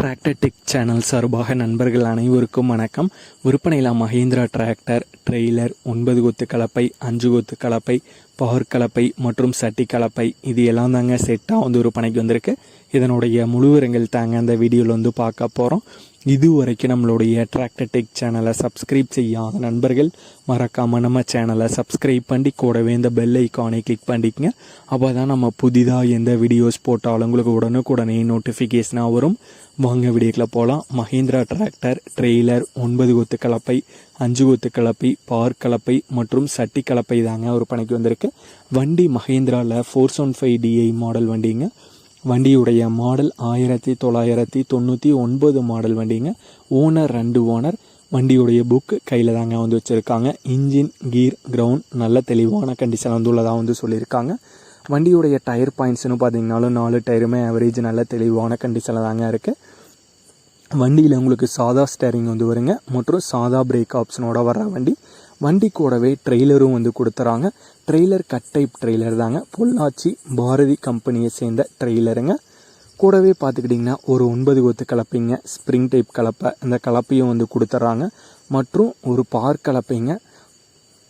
Tractor channel சார்பாக நண்பர்கள் அனைவருக்கும் வணக்கம். விற்பனையில் மஹேந்திரா டிராக்டர் ட்ரெய்லர் ஒன்பது கொத்து கலப்பை அஞ்சு கொத்து கலப்பை பவர் கலப்பை மற்றும் சட்டி கலப்பை இது எல்லாம் தாங்க செட்டாக வந்து விற்பனைக்கு வந்திருக்கு. இதனுடைய முழுவிரங்கள் தாங்க அந்த வீடியோவில் வந்து பார்க்க போகிறோம் இது வரைக்கும் நம்மளுடைய டிராக்டர் டெக் சேனலை சப்ஸ்கிரைப் செய்யாத நண்பர்கள் மறக்காமல் நம்ம சேனலை சப்ஸ்கிரைப் பண்ணி கூடவே இந்த பெல் ஐக்கானை கிளிக் பண்ணிக்கங்க. அப்போ தான் நம்ம புதிதாக எந்த வீடியோஸ் போட்டாலும் உங்களுக்கு உடனுக்குடனே நோட்டிஃபிகேஷனாக வரும். வாங்க வீடியோக்கில் போகலாம் மஹேந்திரா டிராக்டர் ட்ரெய்லர் ஒன்பது கொத்து கலப்பை அஞ்சு கொத்து கலப்பை பார் கலப்பை மற்றும் சட்டி கலப்பை தாங்க ஒரு பணிக்கு வந்திருக்கு. வண்டி மஹேந்திராவில் four seven five DI model வண்டிங்க. வண்டியுடைய மாடல் ஆயிரத்தி தொள்ளாயிரத்தி தொண்ணூற்றி ஒன்பது மாடல் வண்டிங்க. ஓனர் ரெண்டு ஓனர் வண்டியுடைய புக்கு கையில் தாங்க வந்து வச்சுருக்காங்க. இன்ஜின் கீர் கிரவுண்ட் நல்ல தெளிவான கண்டிஷன் வந்து உள்ளதாக வந்து சொல்லியிருக்காங்க. வண்டியுடைய டயர் பாயிண்ட்ஸ்னு பார்த்தீங்கனாலும் நாலு டயருமே ஆவரேஜ் நல்ல தெளிவான கண்டிஷனில் தாங்க இருக்குது வண்டியில் உங்களுக்கு சாதா ஸ்டேரிங் வந்து வருங்க. மற்றும் சாதா பிரேக் ஆப்ஷனோட வர்ற வண்டி. வண்டி கூடவே ட்ரெய்லரும் வந்து கொடுத்துறாங்க. ட்ரெய்லர் கட் டைப் ட்ரெய்லர் தாங்க. பொள்ளாச்சி பாரதி கம்பெனியை சேர்ந்த ட்ரெய்லருங்க கூடவே பார்த்துக்கிட்டிங்கன்னா ஒரு ஒன்பது கொத்து கலப்பைங்க. ஸ்ப்ரிங் டைப் கலப்பை. இந்த கலப்பையும் வந்து கொடுத்துட்றாங்க மற்றும் ஒரு பார் கலப்பைங்க.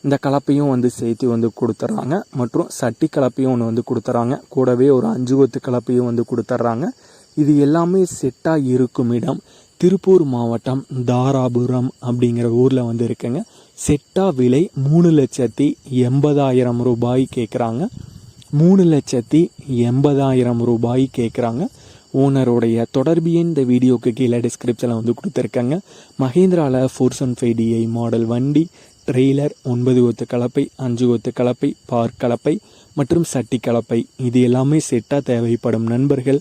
இந்த கலப்பையும் வந்து சேர்த்து வந்து கொடுத்துட்றாங்க மற்றும் சட்டி கலப்பையும் ஒன்று வந்து கொடுத்துட்றாங்க கூடவே ஒரு அஞ்சு கொத்து கலப்பையும் வந்து கொடுத்துட்றாங்க இது எல்லாமே செட்டாக இருக்கும் இடம். திருப்பூர் மாவட்டம் தாராபுரம் அப்படிங்கிற ஊரில் வந்து இருக்குங்க செட்டாக விலை மூணு லட்சத்தி எண்பதாயிரம் ரூபாய் கேட்குறாங்க மூணு லட்சத்தி எண்பதாயிரம் ரூபாய் கேட்குறாங்க ஓனருடைய தொடர்பு எண் இந்த வீடியோக்கு கீழே டிஸ்கிரிப்ஷனில் வந்து கொடுத்துருக்காங்க. மஹேந்திராவில் four one five DI model வண்டி ட்ரெய்லர் ஒன்பது கொத்து கலப்பை அஞ்சு கொத்து கலப்பை பார்க் கலப்பை மற்றும் சட்டி கலப்பை. இது எல்லாமே செட்டாக தேவைப்படும் நண்பர்கள்.